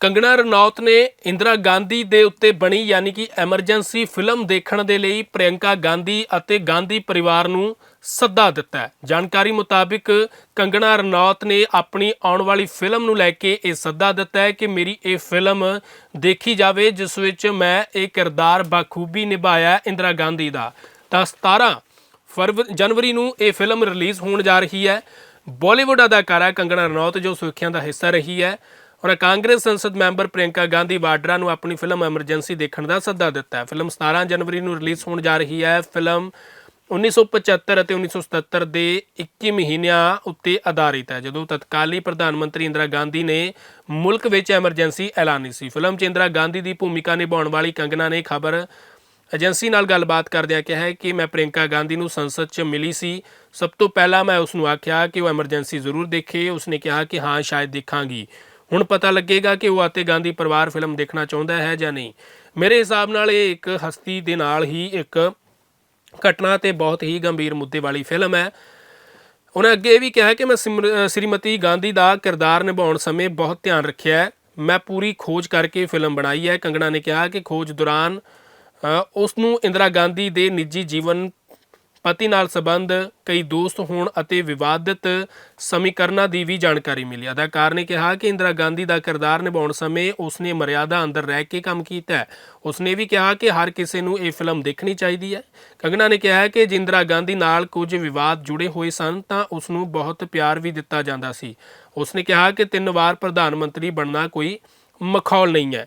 ਕੰਗਣਾ ਰਣੌਤ ਨੇ ਇੰਦਰਾ ਗਾਂਧੀ ਦੇ ਉੱਤੇ ਬਣੀ ਯਾਨੀ ਕਿ ਐਮਰਜੈਂਸੀ ਫਿਲਮ ਦੇਖਣ ਦੇ ਲਈ ਪ੍ਰਿਯੰਕਾ ਗਾਂਧੀ ਅਤੇ ਗਾਂਧੀ ਪਰਿਵਾਰ ਨੂੰ ਸੱਦਾ ਦਿੱਤਾ ਹੈ। ਜਾਣਕਾਰੀ ਮੁਤਾਬਿਕ ਕੰਗਣਾ ਰਣੌਤ ਨੇ ਆਪਣੀ ਆਉਣ ਵਾਲੀ ਫਿਲਮ ਨੂੰ ਲੈ ਕੇ ਇਹ ਸੱਦਾ ਦਿੱਤਾ ਹੈ ਕਿ ਮੇਰੀ ਇਹ ਫਿਲਮ ਦੇਖੀ ਜਾਵੇ, ਜਿਸ ਵਿੱਚ ਮੈਂ ਇਹ ਕਿਰਦਾਰ ਬਾਖੂਬੀ ਨਿਭਾਇਆ ਇੰਦਰਾ ਗਾਂਧੀ ਦਾ। ਤਾਂ 17 ਫਰਵਰੀ ਜਨਵਰੀ ਨੂੰ ਇਹ ਫਿਲਮ ਰਿਲੀਜ਼ ਹੋਣ ਜਾ ਰਹੀ ਹੈ। ਬਾਲੀਵੁੱਡ ਅਦਾਕਾਰਾ ਕੰਗਣਾ ਰਣੌਤ, ਜੋ ਸੁਰੱਖਿਆ ਦਾ ਹਿੱਸਾ ਰਹੀ ਹੈ ਔਰ ਕਾਂਗਰਸ ਸੰਸਦ ਮੈਂਬਰ ਪ੍ਰਿਯੰਕਾ ਗਾਂਧੀ ਵਾਡਰਾ ਨੂੰ ਆਪਣੀ ਫਿਲਮ ਐਮਰਜੈਂਸੀ ਦੇਖਣ ਦਾ ਸੱਦਾ ਦਿੱਤਾ ਹੈ। ਫਿਲਮ 17 ਜਨਵਰੀ ਨੂੰ ਰਿਲੀਜ਼ ਹੋਣ ਜਾ ਰਹੀ ਹੈ। ਫਿਲਮ 1975 ਅਤੇ 1977 ਦੇ 21 ਮਹੀਨਿਆਂ ਉੱਤੇ ਆਧਾਰਿਤ ਹੈ। ਜਦੋਂ ਤਤਕਾਲੀ ਪ੍ਰਧਾਨ ਮੰਤਰੀ ਇੰਦਰਾ ਗਾਂਧੀ ਨੇ ਮੁਲਕ ਵਿੱਚ ਐਮਰਜੈਂਸੀ ਐਲਾਨੀ ਸੀ। ਫਿਲਮ 'ਚ ਇੰਦਰਾ ਗਾਂਧੀ ਦੀ ਭੂਮਿਕਾ ਨਿਭਾਉਣ ਵਾਲੀ ਕੰਗਨਾ ਨੇ ਖਬਰ ਏਜੰਸੀ ਨਾਲ ਗੱਲਬਾਤ ਕਰਦਿਆਂ ਕਿਹਾ ਹੈ ਕਿ ਮੈਂ ਪ੍ਰਿਯੰਕਾ ਗਾਂਧੀ ਨੂੰ ਸੰਸਦ 'ਚ ਮਿਲੀ ਸੀ। ਸਭ ਤੋਂ ਪਹਿਲਾਂ ਮੈਂ ਉਸ ਨੂੰ ਆਖਿਆ ਕਿ ਉਹ ਐਮਰਜੈਂਸੀ ਜ਼ਰੂਰ ਦੇਖੇ। ਉਸਨੇ ਕਿਹਾ ਕਿ ਹਾਂ, ਸ਼ਾਇਦ ਦੇਖਾਂਗੀ। ਹੁਣ ਪਤਾ ਲੱਗੇਗਾ ਕਿ ਉਹ ਅਤੇ ਗਾਂਧੀ ਪਰਿਵਾਰ ਫਿਲਮ ਦੇਖਣਾ ਚਾਹੁੰਦਾ ਹੈ ਜਾਂ ਨਹੀਂ। ਮੇਰੇ ਹਿਸਾਬ ਨਾਲ ਇਹ ਇੱਕ ਹਸਤੀ ਦੇ ਨਾਲ ਹੀ ਇੱਕ ਘਟਨਾ ਤੇ ਬਹੁਤ ਹੀ ਗੰਭੀਰ ਮੁੱਦੇ ਵਾਲੀ ਫਿਲਮ ਹੈ। ਉਹਨੇ ਅੱਗੇ ਇਹ ਵੀ ਕਿਹਾ ਕਿ ਮੈਂ ਸਿਮਰ- ਸ਼੍ਰੀਮਤੀ ਗਾਂਧੀ ਦਾ ਕਿਰਦਾਰ ਨਿਭਾਉਣ ਸਮੇਂ ਬਹੁਤ ਧਿਆਨ ਰੱਖਿਆ ਹੈ। ਮੈਂ ਪੂਰੀ ਖੋਜ ਕਰਕੇ ਫਿਲਮ ਬਣਾਈ ਹੈ। ਕੰਗਣਾ ਨੇ ਕਿਹਾ ਕਿ ਖੋਜ ਦੌਰਾਨ ਉਸ ਨੂੰ ਇੰਦਰਾ ਗਾਂਧੀ ਦੇ ਨਿੱਜੀ ਜੀਵਨ ਪਤੀ ਨਾਲ ਸੰਬੰਧ, ਕਈ ਦੋਸਤ ਹੋਣ ਅਤੇ ਵਿਵਾਦਿਤ ਸਮੀਕਰਨਾਂ ਦੀ ਵੀ ਜਾਣਕਾਰੀ ਮਿਲੀ। ਅਦਾਕਾਰ ਨੇ ਕਿਹਾ ਕਿ ਇੰਦਰਾ ਗਾਂਧੀ ਦਾ ਕਿਰਦਾਰ ਨਿਭਾਉਣ ਸਮੇਂ ਉਸਨੇ ਮਰਿਆਦਾ ਅੰਦਰ ਰਹਿ ਕੇ ਕੰਮ ਕੀਤਾ ਹੈ। ਉਸਨੇ ਵੀ ਕਿਹਾ ਕਿ ਹਰ ਕਿਸੇ ਨੂੰ ਇਹ ਫਿਲਮ ਦੇਖਣੀ ਚਾਹੀਦੀ ਹੈ। ਕੰਗਨਾ ਨੇ ਕਿਹਾ ਕਿ ਜੇ ਇੰਦਰਾ ਗਾਂਧੀ ਨਾਲ ਕੁਝ ਵਿਵਾਦ ਜੁੜੇ ਹੋਏ ਸਨ, ਤਾਂ ਉਸ ਨੂੰ ਬਹੁਤ ਪਿਆਰ ਵੀ ਦਿੱਤਾ ਜਾਂਦਾ ਸੀ। ਉਸਨੇ ਕਿਹਾ ਕਿ ਤਿੰਨ ਵਾਰ ਪ੍ਰਧਾਨ ਮੰਤਰੀ ਬਣਨਾ ਕੋਈ ਮਖੌਲ ਨਹੀਂ ਹੈ।